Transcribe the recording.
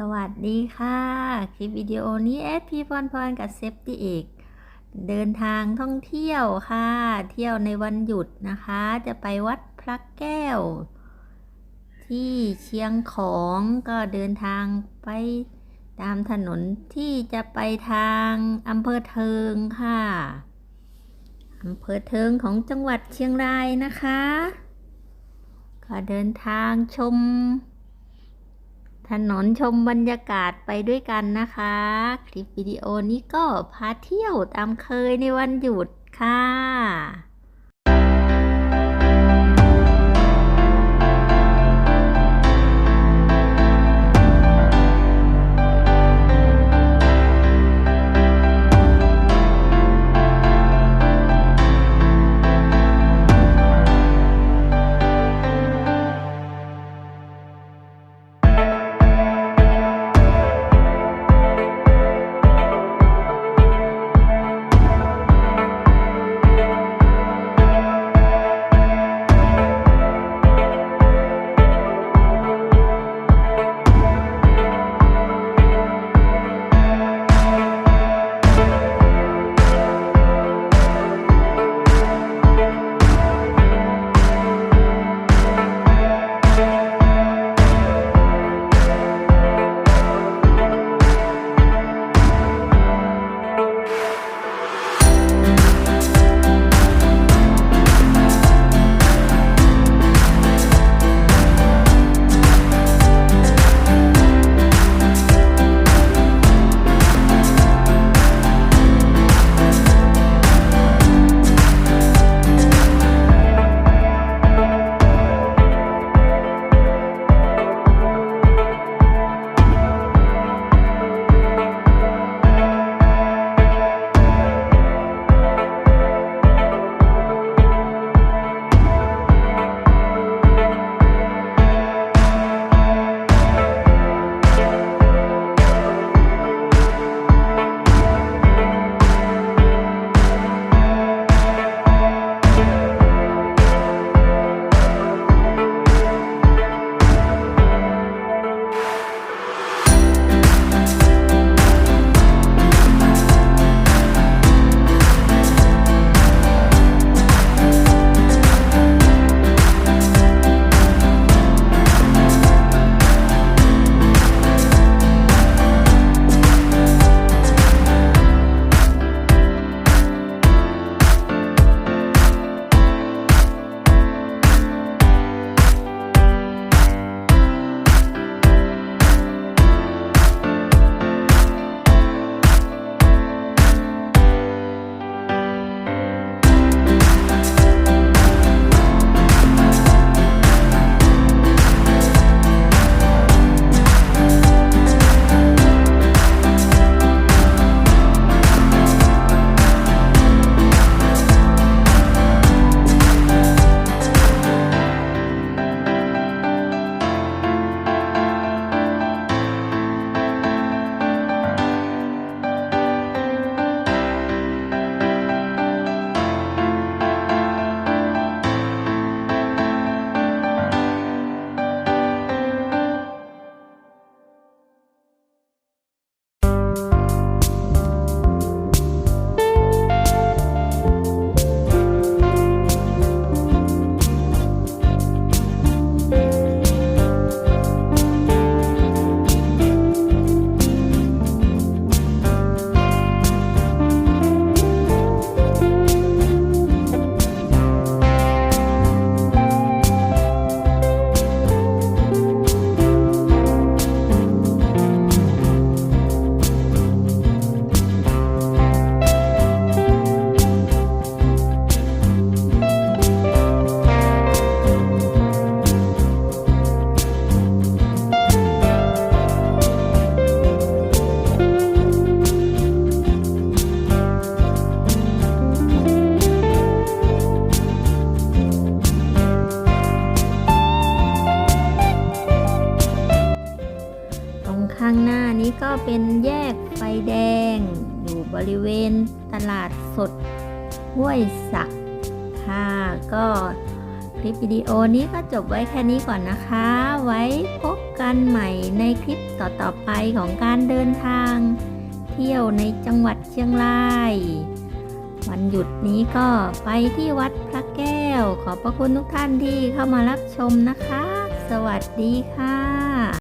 สวัสดีค่ะ คลิปวิดีโอนี้แอดพีพรพรกับเซฟตี้เอกเดินทางท่องเที่ยวค่ะ เที่ยวในวันหยุดนะคะ จะไปวัดพระแก้ว ที่เชียงของก็เดินทางไปตามถนนที่จะไปทางอำเภอเทิงค่ะอำเภอเทิงของจังหวัดเชียงรายนะคะ ก็เดินทางชม ถนนชมบรรยากาศไปด้วยกันนะคะ คลิปวิดีโอนี้ก็พาเที่ยวตามเคยในวันหยุดค่ะ ข้างหน้านี้ก็เป็นแยกไฟแดง อยู่บริเวณตลาดสดห้วยสักค่ะ ก็คลิปวิดีโอนี้ก็จบไว้แค่นี้ก่อนนะคะ ไว้พบกันใหม่ในคลิปต่อๆไปของการเดินทาง เที่ยวในจังหวัดเชียงราย วันหยุดนี้ก็ไปที่วัดพระแก้ว ขอบพระคุณทุกท่านที่เข้ามารับชมนะคะ สวัสดีค่ะ